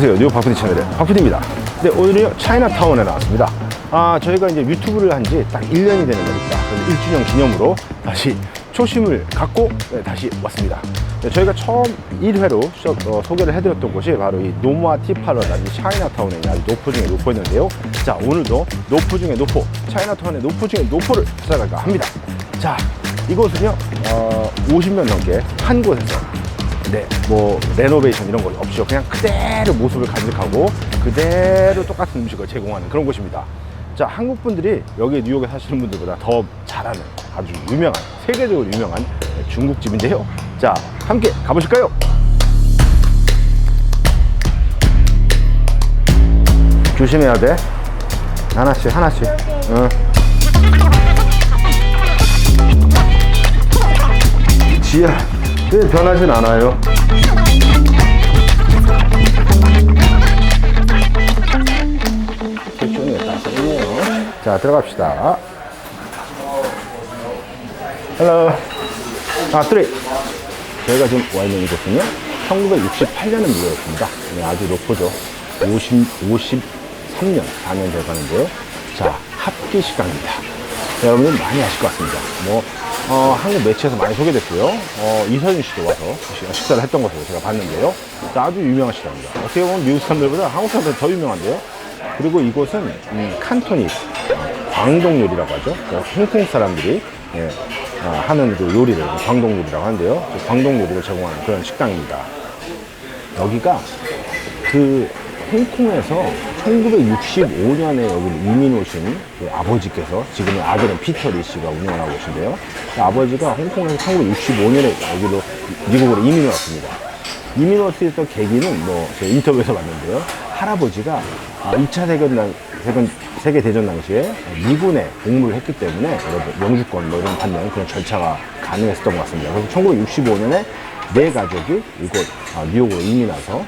뉴욕 바푸디 채널의 바푸디입니다. 네, 오늘은요, 차이나타운에 나왔습니다. 아, 저희가 이제 유튜브를 한 지 딱 1년이 되는 날입니다. 그래서 1주년 기념으로 다시 초심을 갖고 네, 다시 왔습니다. 네, 저희가 처음 1회로 소개를 해드렸던 곳이 바로 이 노마 티팔러라는 이 차이나타운에 있는 노포 중에 노포였는데요. 자, 오늘도 노포 중에 노포, 차이나타운의 노포 중에 노포를 찾아갈까 합니다. 자, 이곳은요, 어, 50년 넘게 한 곳에서 네, 뭐 레노베이션 이런 것 없이요. 그냥 그대로 모습을 간직하고 그대로 똑같은 음식을 제공하는 그런 곳입니다. 자, 한국 분들이 여기 뉴욕에 사시는 분들보다 더 잘하는 아주 유명한 세계적으로 유명한 중국집인데요. 자, 함께 가보실까요? 조심해야 돼. 하나씩 하나씩. 응. 지야, 왜 변하진 않아요? 자, 들어갑시다. 헬로. 아, 쓰리. 저희가 지금 와 있는 이곳은요, 1968년에 물려였습니다. 네, 아주 높죠. 50, 53년, 4년 돼가는데요. 자, 합기 식당입니다. 자, 여러분들 많이 아실 것 같습니다. 뭐, 어, 한국 매체에서 많이 소개됐고요. 어, 이서준 씨도 와서 식- 식사를 했던 것으로 제가 봤는데요. 자, 아주 유명한 식당입니다. 어떻게 보면 미국 사람들보다 한국 사람들 더 유명한데요. 그리고 이곳은 음, 칸토니스, 어, 광동 요리라고 하죠. 그러니까 홍콩 사람들이 예, 아, 하는 그 요리를 광동 요리라고 하는데요. 그 광동 요리를 제공하는 그런 식당입니다. 여기가 그 홍콩에서 1965년에 여기 이민 오신 그 아버지께서 지금은 아들은 피터 리 씨가 운영하고 계신데요. 그 아버지가 홍콩에서 1965년에 여기로 미국으로 이민을 왔습니다. 이민 왔을 때 계기는 뭐 제가 인터뷰에서 봤는데요. 할아버지가 아, 2차 세계대전, 세계- 세계대전 당시에 미군에 복무를 했기 때문에 영주권 뭐 이런 받는 그런 절차가 가능했었던 것 같습니다. 그래서 1965년에 내 가족이 이곳 아, 뉴욕으로 이민 와서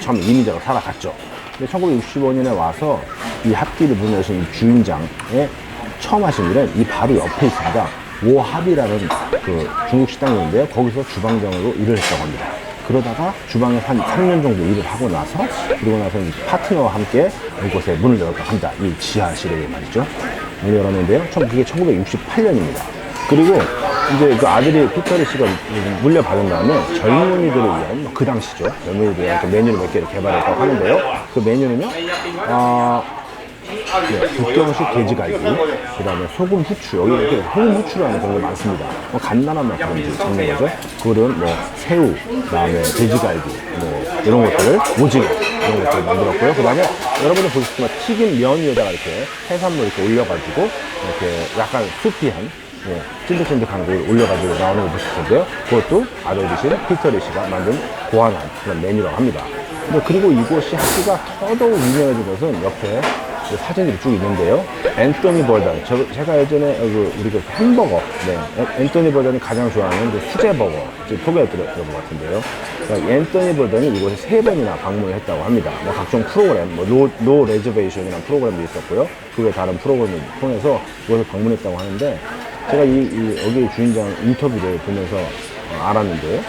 처음 이민자로 살아갔죠. 근데 1965년에 와서 이 합기를 문여신 이 주인장의 처음 하신 일은 이 바로 옆에 있습니다. 오합이라는 그 중국 식당인데요. 거기서 주방장으로 일을 했다고 합니다. 그러다가 주방에 한 3년 정도 일을 하고 나서 그리고 나서 이제 파트너와 함께 이곳에 문을 열었다고 합니다. 이 지하실에 말이죠. 문을 열었는데요. 총 그게 1968년입니다. 그리고 이제 그 아들이 피터리 씨가 물려받은 다음에 젊은이들을 위한 뭐그 당시죠. 젊은이들을 위한 그 메뉴를 몇 개를 개발했다고 하는데요. 그 메뉴는요, 아, 네, 북경식 돼지갈비, 그 다음에 소금 후추, 여기 이렇게 소금 후추라는 게 많습니다. 뭐 간단한 맛 그런 게 적는 거죠. 그거는 뭐 새우, 그 다음에 돼지갈비, 뭐 이런 것들을 오징어, 이런 것들을 만들었고요. 그 다음에 여러분들 보셨지만 튀긴 면 위에다가 이렇게 해산물 이렇게 올려가지고 이렇게 약간 수피한 예, 찐득찐득한 걸 올려가지고 나오는 거 보실 텐데요. 그것도 아들이신 피터리 씨가 만든 고안한 그런 메뉴라고 합니다. 그리고 이곳이 학교가 더더욱 유명해진 것은 옆에 그 사진들이 쭉 있는데요. 앤토니 버던. 저, 제가 예전에 그 우리 그 햄버거. 네. 앤- 앤토니 버던이 가장 좋아하는 그 수제버거. 지금 소개해드렸던 것 같은데요. 그러니까 앤토니 버던이 이곳에 세 번이나 방문을 했다고 합니다. 뭐 각종 프로그램, 뭐 노, 노 레저베이션이라는 프로그램도 있었고요. 그 외 다른 프로그램을 통해서 이곳을 방문했다고 하는데 제가 이, 이 여기 주인장 인터뷰를 보면서 어, 알았는데요.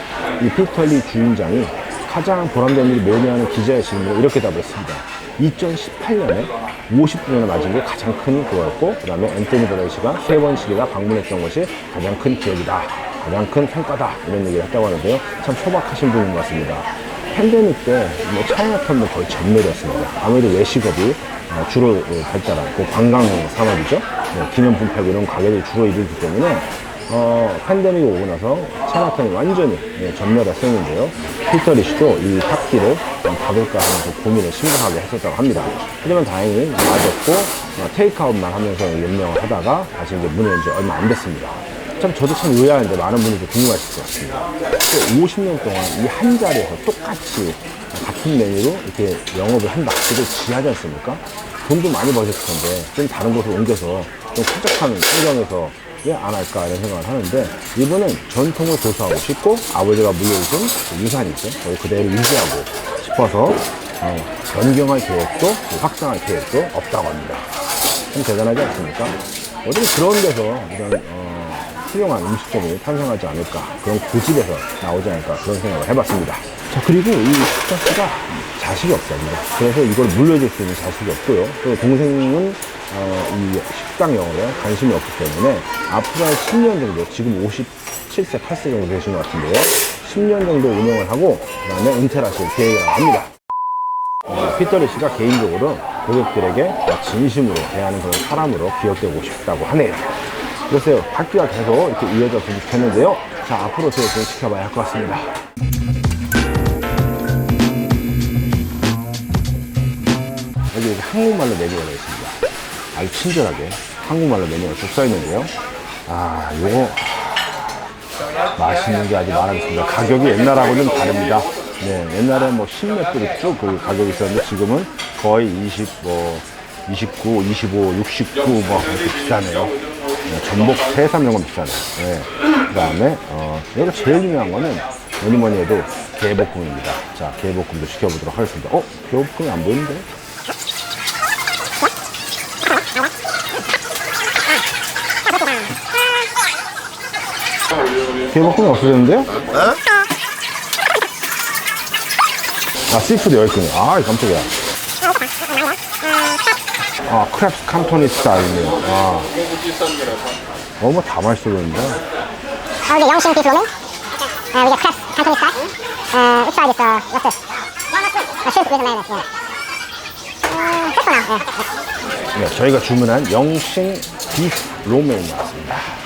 이 피터리 주인장이 가장 보람된 일이 뭐냐는 기자의 질문에 이렇게 답을 했습니다. 2018년에 50주년을 맞은 게 가장 큰 그거였고, 그 다음에 앤토니 버런 씨가 세 번씩이나 방문했던 것이 가장 큰 기억이다. 가장 큰 성과다. 이런 얘기를 했다고 하는데요. 참 소박하신 분인 것 같습니다. 팬데믹 때뭐 차이나타운도 거의 전멸이었습니다. 아무래도 외식업이 어, 주로 어, 발달한 그 관광 산업이죠. 네, 기념품 팔고 이런 가게들이 주로 이루기 때문에 어, 팬데믹이 오고 나서 차이나타운이 완전히 예, 전멸했었는데요. 피터리 씨도 이 탑기를 좀 닫을까 하는 그 고민을 심각하게 했었다고 합니다. 하지만 다행히 맞았고 어, 테이크아웃만 하면서 연명을 하다가 다시 이제 문을 연지 얼마 안 됐습니다. 참 저도 참 의아한데 많은 분들이 궁금하실 것 같습니다. 50년 동안 이 한 자리에서 똑같이 같은 메뉴로 이렇게 영업을 한다. 그게 지하지 않습니까? 돈도 많이 버셨을 텐데 좀 다른 곳으로 옮겨서 좀 쾌적한 환경에서 왜 안 할까 이런 생각을 하는데 이분은 전통을 고수하고 싶고 아버지가 그 유산이죠. 그걸 그대로 유지하고 싶어서 어, 변경할 계획도 확장할 계획도 없다고 합니다. 좀 대단하지 않습니까? 어떻게 그런 데서 이런 어, 훌륭한 음식점이 탄생하지 않을까 그런 고집에서 나오지 않을까 그런 생각을 해봤습니다. 자 그리고 이 식자스가 자식이 없답니다. 그래서 이걸 물려줄 수 있는 자식이 없고요. 그리고 동생은 어, 이 식당 영업에 관심이 없기 때문에 앞으로 한 10년 정도, 지금 57세, 8세 정도 되신 것 같은데요. 10년 정도 운영을 하고 그 다음에 은퇴를 하실 계획을 합니다. 어, 피터리 씨가 개인적으로 고객들에게 진심으로 대하는 그런 사람으로 기억되고 싶다고 하네요. 글쎄요, 학교가 계속 이렇게 이어졌으면 좋겠는데요. 자, 앞으로 저희 좀 지켜봐야 할 것 같습니다. 여기 이렇게 한국말로 되어 있습니다. 아주 친절하게 한국말로 메뉴가 쭉 써 있는데요. 아, 요거 맛있는 게 아주 많았습니다. 가격이 옛날하고는 다릅니다. 네, 옛날에 뭐 10몇 불이 쭉그 가격이 있었는데 지금은 거의 20, 뭐, 29, 25, 69, 뭐, 이렇게 비싸네요. 네, 전복 3, 3명은 비싸네요. 네. 그 다음에, 어, 여기가 제일 중요한 거는 뭐니 뭐니 해도 게볶음입니다. 자, 게볶음도 시켜보도록 하겠습니다. 어? 게볶음이 안 보이는데? 게볶음이 없어졌는데요? 아, 시푸드 여기 있군요. 아, 깜짝이야. 아, 크랩스 칸토니 스타일이네요. 아. 어, 뭐다 맛있어? Uh. Uh, get crepes, Cantonese style. Uh, which side is uh, what's this? Uh, shrimp with mayonnaise. Yeah. Uh, this one now. Yeah. 네, 저희가 주문한 영싱 비프 로맨이 나왔습니다.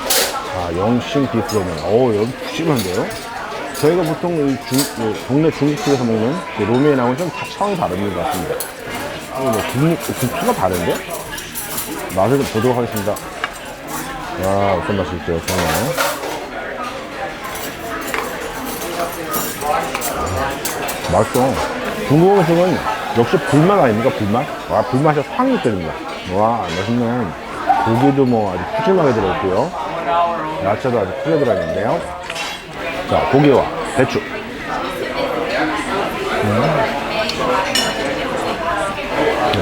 아, 영싱 비프 로맨. 오, 여기 푸짐한데요? 저희가 보통 이 중, 이 동네 중국집에서 먹는 그 로맨하고는 좀 다- 차원이 다른 것 같습니다. 이 뭐, 국물, 국수가 다른데? 맛을 좀 보도록 하겠습니다. 와, 어떤 맛일지요, 정말. 음, 맛있어. 중국 음식은 역시 불맛 아닙니까, 불맛? 와, 불맛이 확 느껴집니다. 와, 맛있네. 고기도 뭐 아주 푸짐하게 들어있고요. 야채도 아주 크게 들어있는데요. 자, 고기와 배추. 음.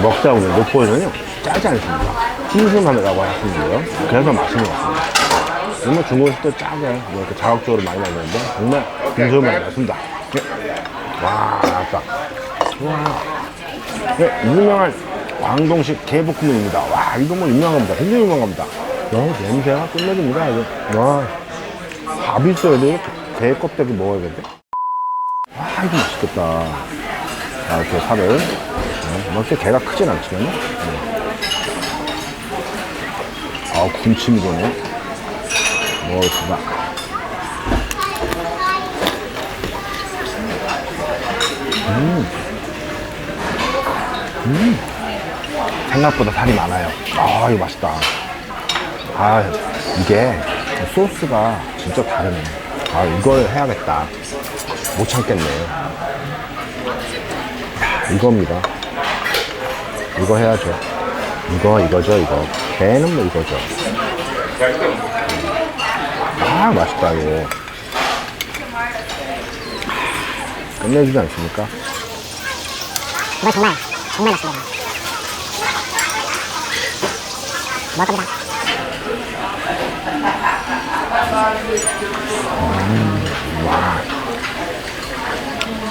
먹다 보면 노포에는요, 짜지 않습니다. 슴슴함이라고 하시는데요. 그래서 맛있는 것 같습니다. 정말 중국 음식도 짜게 뭐 이렇게 자극적으로 많이 나오는데 정말 슴슴하게 맛있습니다. 네. 와, 아까. 와. 네, 유명한 광동식 개볶음입니다. 와, 이거 뭐 유명합니다. 굉장히 유명합니다. 야, 냄새가 끝내줍니다. 이거. 와, 밥이 있어야 돼. 개 껍데기 먹어야겠는데? 와, 이거 맛있겠다. 아, 이렇게 살을. 네, 뭐, 이렇게 개가 크진 않지만요. 네. 아, 군침이 도네. 먹겠습니다. 생각보다 살이 많아요. 아, 이거 맛있다. 아, 이게 소스가 진짜 다르네. 아, 이걸 해야겠다. 못 참겠네. 야, 이겁니다. 이거 해야죠. 이거, 이거죠, 이거. 배는 뭐 이거죠. 아, 맛있다, 이거. 끝내주지 않습니까? 이건 정말, 정말 맛있습니다. 겁니다.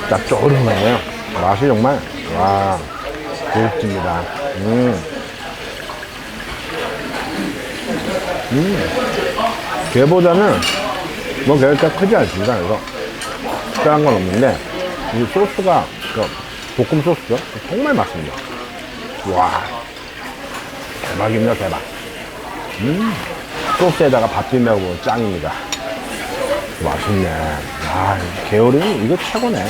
짭조름해요. 맛이 정말, 와, 고급집니다. 음. 음. 걔보다는, 뭐, 걔가 크지 않습니다. 그래서, 특별한 건 없는데, 이 소스가, 그, 볶음 소스죠? 정말 맛있습니다. 와, 대박입니다, 대박. 음. 소스에다가 밥 비벼 먹으면 짱입니다. 맛있네. 아, 게으름이 이거 최고네.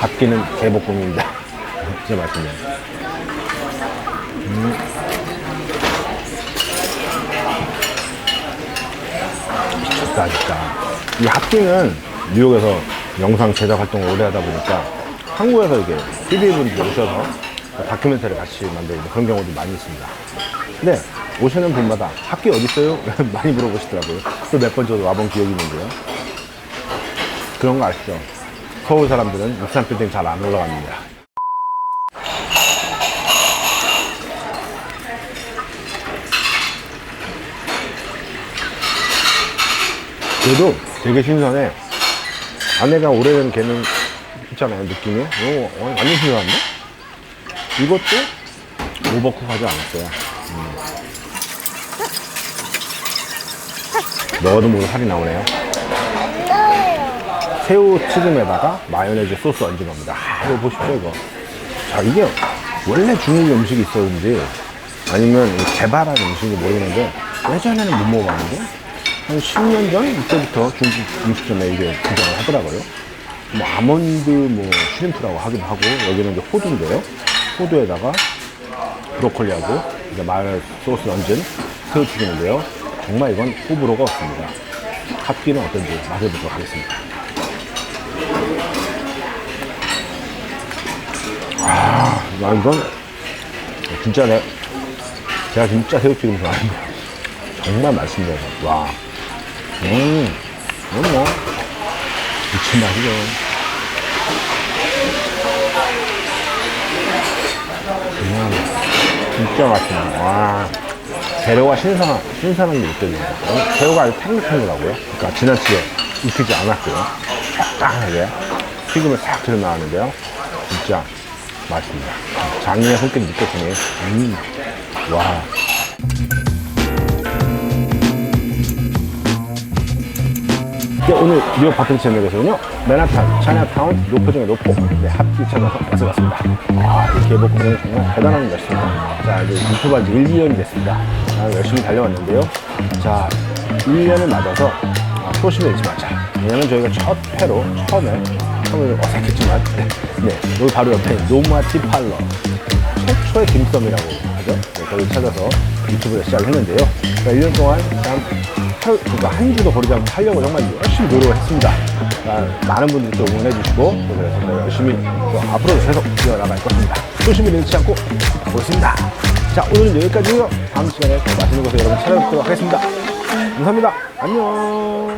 바뀌는 개볶음입니다. 진짜 맛있네. 음. 미쳤다, 진짜. 이 합기는 뉴욕에서 영상 제작 활동을 오래 하다 보니까 한국에서 이게 PD분들이 오셔서 다큐멘터리 같이 만들고 그런 경우도 많이 있습니다. 근데 오시는 분마다 학교 어디 있어요? 많이 물어보시더라고요. 또 몇 번 저도 와본 기억이 있는데요. 그런 거 아시죠? 서울 사람들은 63빌딩 잘 안 올라갑니다. 그래도 되게 신선해. 아내가 오래된 개는 있잖아요, 느낌이. 어, 완전 신선한데? 이것도 오버쿡 하지 않았어요. 음. 먹어도 모르 살이 나오네요. 새우 튀김에다가 마요네즈 소스 얹은 겁니다. 아, 이거 보십시오, 이거. 자, 이게 원래 중국 음식이 있었는지 아니면 이 개발한 음식인지 모르겠는데 예전에는 못 먹어봤는데 한 10년 전 이때부터 중국 음식점에 이게 등장을 하더라고요. 뭐 아몬드 뭐 슈림프라고 하기도 하고 여기는 이제 호두인데요. 호두에다가 브로콜리하고 이제 마요네즈 소스 얹은 새우 튀김인데요. 정말 이건 호불호가 없습니다. 합기는 어떤지 맛을 보도록 하겠습니다. 아, 나 이건 진짜 내, 제가 진짜 새우튀김 좋아하는데 정말 맛있네요. 와, 음, 이건 뭐 미친 맛이죠. 그냥 진짜 맛있네. 와, 재료가 신선한 신선한 게 느껴집니다. 어, 재료가 아주 탱글탱글하고요. 그러니까 지나치게 익히지 않았고요. 적당하게 튀김을 싹 들어 나왔는데요. 진짜 맛있습니다. 장인의 손길이 느껴지네요. 음, 와. 네, 오늘 뉴욕 바텐 채널에서는요, 맨하탄, 차이나타운, 노포중의 노포, 네, 합기 찾아서 왔습니다. 아, 이 개복공은 정말 대단한 것입니다. 자, 이제 유튜브 한지 1, 2년이 됐습니다. 아, 열심히 달려왔는데요. 자, 1년을 맞아서 아, 소심을 잃지 말자. 왜냐면 저희가 첫 회로, 처음에, 처음에 어색했지만, 네, 네, 여기 바로 옆에 노마티 팔러. 최초의 김썸이라고 하죠. 네, 거기 찾아서 유튜브를 시작을 했는데요. 그러니까 1년 동안 참, 하- 그러니까 한 주도 버리지 않고 하려고 정말 열심히 노력을 했습니다. 그러니까 많은 분들이 또 응원해 주시고, 또 그래서 저희가 열심히 또 앞으로도 계속 이어나갈 것입니다. 소심을 잃지 않고 보겠습니다. 자, 오늘은 여기까지고요. 다음 시간에 더 맛있는 곳에 여러분 찾아뵙도록 하겠습니다. 감사합니다. 안녕.